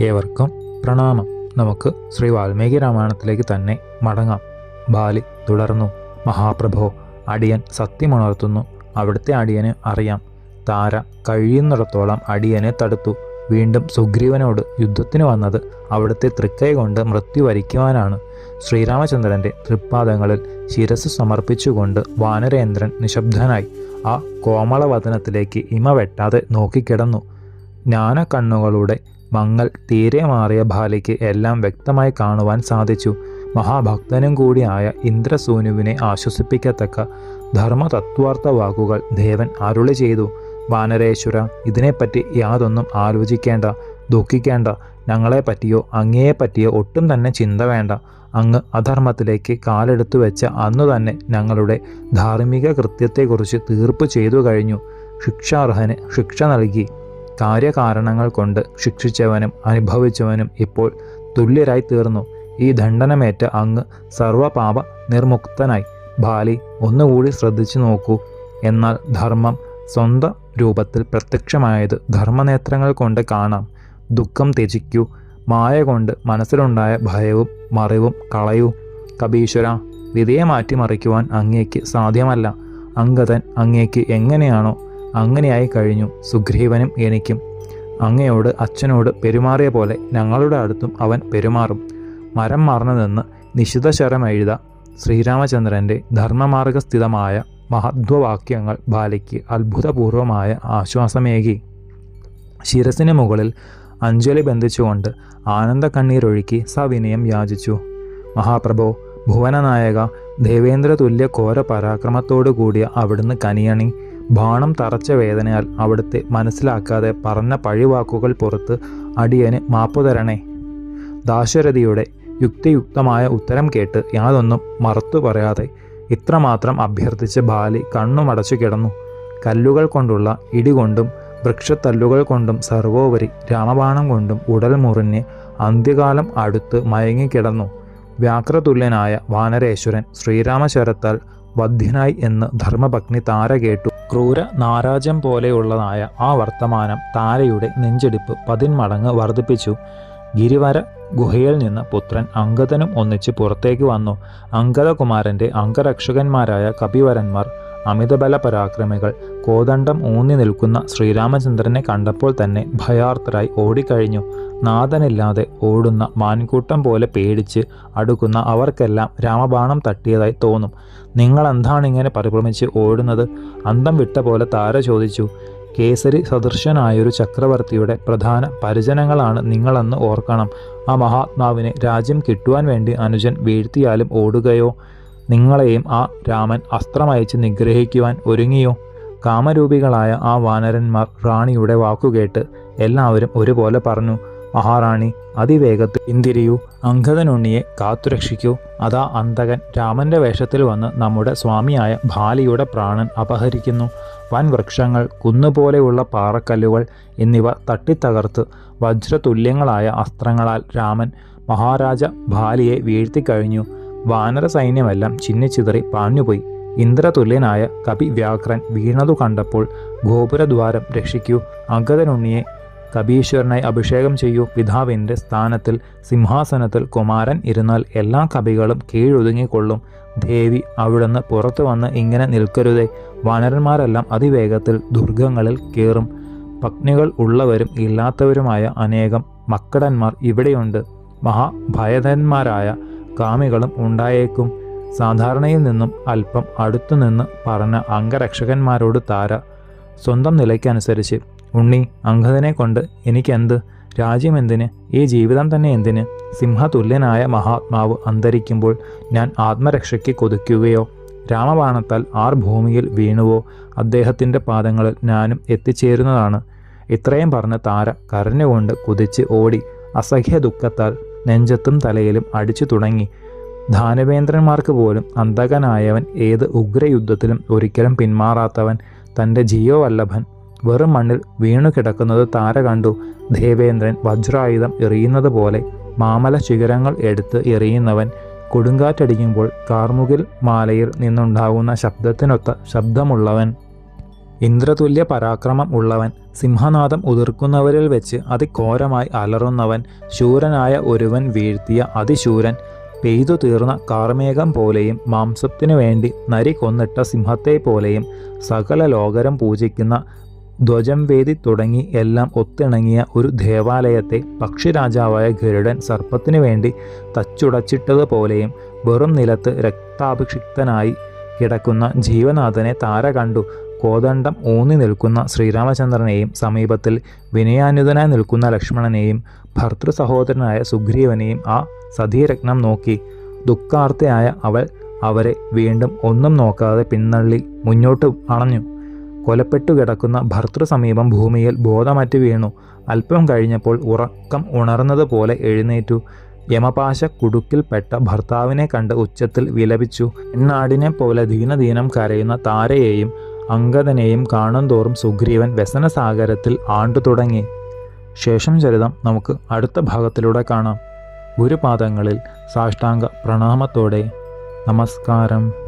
ഏവർക്കും പ്രണാമം. നമുക്ക് ശ്രീ വാൽമീകി രാമായണത്തിലേക്ക് തന്നെ മടങ്ങാം. ബാലി തുടർന്നു. മഹാപ്രഭോ അടിയൻ സത്യമുണർത്തുന്നു. അവിടുത്തെ അടിയനെ അറിയാം. താര കഴിയുന്നിടത്തോളം അടിയനെ തടുത്തു. വീണ്ടും സുഗ്രീവനോട് യുദ്ധത്തിന് വന്നത് അവിടുത്തെ തൃക്കൈ കൊണ്ട് മൃത്യു വരിക്കുവാനാണ്. ശ്രീരാമചന്ദ്രന്റെ തൃപ്പാദങ്ങളിൽ ശിരസ് സമർപ്പിച്ചുകൊണ്ട് വാനരേന്ദ്രൻ നിശബ്ദനായി ആ കോമളവതനത്തിലേക്ക് ഇമ വെട്ടാതെ നോക്കിക്കിടന്നു. ജ്ഞാനക്കണ്ണുകളുടെ മങ്ങൽ തീരെ മാറിയ ഭാലയ്ക്ക് എല്ലാം വ്യക്തമായി കാണുവാൻ സാധിച്ചു. മഹാഭക്തനും കൂടിയായ ഇന്ദ്രസൂനുവിനെ ആശ്വസിപ്പിക്കത്തക്ക ധർമ്മതത്വാർത്ഥ വാക്കുകൾ ദേവൻ അരുളി ചെയ്തു. വാനരേശ്വര ഇതിനെപ്പറ്റി യാതൊന്നും ആലോചിക്കേണ്ട ദുഃഖിക്കേണ്ട. ഞങ്ങളെ പറ്റിയോ അങ്ങയെ പറ്റിയോ ഒട്ടും തന്നെ ചിന്ത വേണ്ട. അങ്ങ് അധർമ്മത്തിലേക്ക് കാലെടുത്തു വെച്ച അന്നു തന്നെ ഞങ്ങളുടെ ധാർമ്മിക കൃത്യത്തെക്കുറിച്ച് തീർപ്പ് ചെയ്തു കഴിഞ്ഞു. ശിക്ഷാർഹന് ശിക്ഷ നൽകി. കാര്യകാരണങ്ങൾ കൊണ്ട് ശിക്ഷിച്ചവനും അനുഭവിച്ചവനും ഇപ്പോൾ തുല്യരായി തീർന്നു ഈ ദണ്ഡനമേറ്റ അങ്ങ് സർവപാപ നിർമുക്തനായി. ബാലി ഒന്നുകൂടി ശ്രദ്ധിച്ചു നോക്കൂ. എന്നാൽ ധർമ്മം സ്വന്തം രൂപത്തിൽ പ്രത്യക്ഷമായത് ധർമ്മനേത്രങ്ങൾ കൊണ്ട് കാണാം. ദുഃഖം ത്യജിക്കൂ. മായ കൊണ്ട് മനസ്സിലുണ്ടായ ഭയവും മറിവും കളയൂ. കബീശ്വര വിധയെ മാറ്റിമറിക്കുവാൻ അങ്ങേക്ക് സാധ്യമല്ല. അങ്കതൻ അങ്ങേക്ക് എങ്ങനെയാണോ അങ്ങനെയായി കഴിഞ്ഞു. സുഗ്രീവനും എനിക്കും. അങ്ങയോട് അച്ഛനോട് പെരുമാറിയ പോലെ ഞങ്ങളുടെ അടുത്തും അവൻ പെരുമാറും. മരം മറന്നു നിന്ന് നിശിതശരം എഴുത. ശ്രീരാമചന്ദ്രന്റെ ധർമ്മമാർഗസ്ഥിതമായ മഹത്വവാക്യങ്ങൾ ബാലയ്ക്ക് അത്ഭുതപൂർവമായ ആശ്വാസമേകി. ശിരസിന് മുകളിൽ അഞ്ജലി ബന്ധിച്ചുകൊണ്ട് ആനന്ദ കണ്ണീരൊഴുക്കി സവിനയം യാചിച്ചു. മഹാപ്രഭോ ഭുവനനായക ദേവേന്ദ്ര തുല്യ ഘോര പരാക്രമത്തോടു കൂടിയ അവിടുന്ന് കനിയണി. ബാണം തറച്ച വേദനയാൽ അവിടുത്തെ മനസ്സിലാക്കാതെ പറഞ്ഞ പഴിവാക്കുകൾ പുറത്ത് അടിയന് മാപ്പു തരണേ. ദാശരഥിയുടെ യുക്തിയുക്തമായ ഉത്തരം കേട്ട് യാതൊന്നും മറത്തു പറയാതെ ഇത്രമാത്രം അഭ്യർത്ഥിച്ച് ബാലി കണ്ണുമടച്ചു കിടന്നു. കല്ലുകൾ കൊണ്ടുള്ള ഇടികൊണ്ടും വൃക്ഷത്തല്ലുകൾ കൊണ്ടും സർവോപരി രാമബാണം കൊണ്ടും ഉടൽ മുറിഞ്ഞ് അന്ത്യകാലം അടുത്ത് മയങ്ങിക്കിടന്നു. വ്യാക്രതുല്യനായ വാനരേശ്വരൻ ശ്രീരാമശരത്താൽ വധ്യനായി എന്ന് ധർമ്മപത്നി താര കേട്ടു. ക്രൂര നാരാജം പോലെയുള്ളതായ ആ വർത്തമാനം താരയുടെ നെഞ്ചെടുപ്പ് പതിന്മടങ്ങ് വർദ്ധിപ്പിച്ചു. ഗിരിവര ഗുഹയിൽ നിന്ന് പുത്രൻ അങ്കദനും ഒന്നിച്ച് പുറത്തേക്ക് വന്നു. അങ്കദകുമാരന്റെ അംഗരക്ഷകന്മാരായ കപിവരന്മാർ അമിതബല പരാക്രമികൾ കോദണ്ഡം ഊന്നി നിൽക്കുന്ന ശ്രീരാമചന്ദ്രനെ കണ്ടപ്പോൾ തന്നെ ഭയാർത്തരായി ഓടിക്കഴിഞ്ഞു. നാഥനില്ലാതെ ഓടുന്ന മാൻകൂട്ടം പോലെ പേടിച്ച് അടുക്കുന്ന അവർക്കെല്ലാം രാമബാണം തട്ടിയതായി തോന്നും. നിങ്ങൾ എന്താണ് ഇങ്ങനെ പരിഭ്രമിച്ച് ഓടുന്നത്? അന്തം വിട്ട പോലെ താര ചോദിച്ചു. കേസരി സദൃശനായൊരു ചക്രവർത്തിയുടെ പ്രധാന പരിജനങ്ങളാണ് നിങ്ങളെന്ന് ഓർക്കണം. ആ മഹാത്മാവിനെ രാജ്യം കിട്ടുവാൻ വേണ്ടി അനുജൻ വീഴ്ത്തിയാലും ഓടുകയോ? നിങ്ങളെയും ആ രാമൻ അസ്ത്രമയച്ച് നിഗ്രഹിക്കുവാൻ ഒരുങ്ങിയോ? കാമരൂപികളായ ആ വാനരന്മാർ റാണിയുടെ വാക്കുകേട്ട് എല്ലാവരും ഒരുപോലെ പറഞ്ഞു. മഹാറാണി അതിവേഗത്തിൽ ഇന്ദിരിയു അങ്കദനുണ്ണിയെ കാത്തുരക്ഷിക്കൂ. അതാ അന്തകൻ രാമന്റെ വേഷത്തിൽ വന്ന് നമ്മുടെ സ്വാമിയായ ഭാലിയുടെ പ്രാണൻ അപഹരിക്കുന്നു. വൻ വൃക്ഷങ്ങൾ കുന്നുപോലെയുള്ള പാറക്കല്ലുകൾ എന്നിവ തട്ടിത്തകർത്ത് വജ്രതുല്യങ്ങളായ അസ്ത്രങ്ങളാൽ രാമൻ മഹാരാജ ഭാലിയെ വീഴ്ത്തിക്കഴിഞ്ഞു. വാനര സൈന്യമെല്ലാം ചിന്നിച്ചിതറി പാഞ്ഞുപോയി. ഇന്ദ്രതുല്യനായ കപി വ്യാഘ്രൻ വീണതു കണ്ടപ്പോൾ ഗോപുരദ്വാരം രക്ഷിക്കൂ. അഗതനുണ്ണിയെ കപീശ്വരനായി അഭിഷേകം ചെയ്യൂ. പിതാവിന്റെ സ്ഥാനത്തിൽ സിംഹാസനത്തിൽ കുമാരൻ ഇരുന്നാൽ എല്ലാ കവികളും കീഴൊതുങ്ങിക്കൊള്ളും. ദേവി അവിടുന്ന് പുറത്തു വന്ന് ഇങ്ങനെ നിൽക്കരുതേ. വാനരന്മാരെല്ലാം അതിവേഗത്തിൽ ദുർഗങ്ങളിൽ കയറും. പത്നികൾ ഉള്ളവരും ഇല്ലാത്തവരുമായ അനേകം മക്കടന്മാർ ഇവിടെയുണ്ട്. മഹാഭയതന്മാരായ കാമികളും ഉണ്ടായേക്കും. സാധാരണയിൽ നിന്നും അല്പം അടുത്തുനിന്ന് പറഞ്ഞ അംഗരക്ഷകന്മാരോട് താര സ്വന്തം നിലയ്ക്കനുസരിച്ച് ഉണ്ണി അംഗതനെ കൊണ്ട് എനിക്കെന്ത്? രാജ്യം എന്തിന്? ഈ ജീവിതം തന്നെ എന്തിന്? സിംഹതുല്യനായ മഹാത്മാവ് അന്തരിക്കുമ്പോൾ ഞാൻ ആത്മരക്ഷയ്ക്ക് കൊതിക്കുകയോ രാമബാണത്താൽ ആർ ഭൂമിയിൽ വീണുവോ? അദ്ദേഹത്തിന്റെ പാദങ്ങളിൽ ഞാനും എത്തിച്ചേരുന്നതാണ്. ഇത്രയും പറഞ്ഞ് താര കരഞ്ഞുകൊണ്ട് കുതിച്ച് ഓടി അസഹ്യ ദുഃഖത്താൽ നെഞ്ചത്തും തലയിലും അടിച്ചു തുടങ്ങി. ധാനവേന്ദ്രന്മാർക്ക് പോലും അന്തകനായവൻ ഏത് ഉഗ്രയുദ്ധത്തിലും ഒരിക്കലും പിന്മാറാത്തവൻ തന്റെ ജീവവല്ലഭൻ വെറും മണ്ണിൽ വീണു കിടക്കുന്നത് താര കണ്ടു. ദേവേന്ദ്രൻ വജ്രായുധം എറിയുന്നത് പോലെ മാമല ശിഖരങ്ങൾ എടുത്ത് എറിയുന്നവൻ കൊടുങ്കാറ്റടിക്കുമ്പോൾ കാർമുകിൽ മാലയിൽ നിന്നുണ്ടാകുന്ന ശബ്ദത്തിനൊത്ത ശബ്ദമുള്ളവൻ. ഇന്ദ്രതുല്യ പരാക്രമം ഉള്ളവൻ സിംഹനാഥം ഉതിർക്കുന്നവരിൽ വെച്ച് അതിഘോരമായി അലറുന്നവൻ ശൂരനായ ഒരുവൻ വീഴ്ത്തിയ അതിശൂരൻ പെയ്തു തീർന്ന കാർമേഘം പോലെയും മാംസത്തിനു വേണ്ടി നരി കൊന്നിട്ട സിംഹത്തെ പോലെയും സകല ലോകരം പൂജിക്കുന്ന ധ്വജം വേദി തുടങ്ങി എല്ലാം ഒത്തിണങ്ങിയ ഒരു ദേവാലയത്തെ പക്ഷിരാജാവായ ഗരുഡൻ സർപ്പത്തിനു വേണ്ടി തച്ചുടച്ചിട്ടതുപോലെയും വെറും നിലത്ത് രക്താഭിഷിക്തനായി കിടക്കുന്ന ജീവനാഥനെ താര കണ്ടു. കോദണ്ഡം ഊന്നി നിൽക്കുന്ന ശ്രീരാമചന്ദ്രനെയും സമീപത്തിൽ വിനയാനുതനായി നിൽക്കുന്ന ലക്ഷ്മണനെയും ഭർത്തൃ സഹോദരനായ സുഗ്രീവനെയും ആ സതീരത്നം നോക്കി. ദുഃഖാർത്തയായ അവൾ അവരെ വീണ്ടും ഒന്നും നോക്കാതെ പിന്നള്ളി മുന്നോട്ട് അണഞ്ഞു. കൊലപ്പെട്ടു കിടക്കുന്ന ഭർത്തൃ സമീപം ഭൂമിയിൽ ബോധമറ്റു വീണു. അല്പം കഴിഞ്ഞപ്പോൾ ഉറക്കം ഉണർന്നതുപോലെ എഴുന്നേറ്റു. യമപാശ കുടുക്കിൽപ്പെട്ട ഭർത്താവിനെ കണ്ട് ഉച്ചത്തിൽ വിലപിച്ചു. എന്നാടിനെ പോലെ ദീനദീനം കരയുന്ന താരയെയും അങ്കദനെയും കാണുന്തോറും സുഗ്രീവൻ വ്യസനസാഗരത്തിൽ ആണ്ടു തുടങ്ങി. ശേഷം ചരിതം നമുക്ക് അടുത്ത ഭാഗത്തിലൂടെ കാണാം. ഗുരുപാദങ്ങളിൽ സാഷ്ടാംഗ പ്രണാമത്തോടെ. നമസ്കാരം.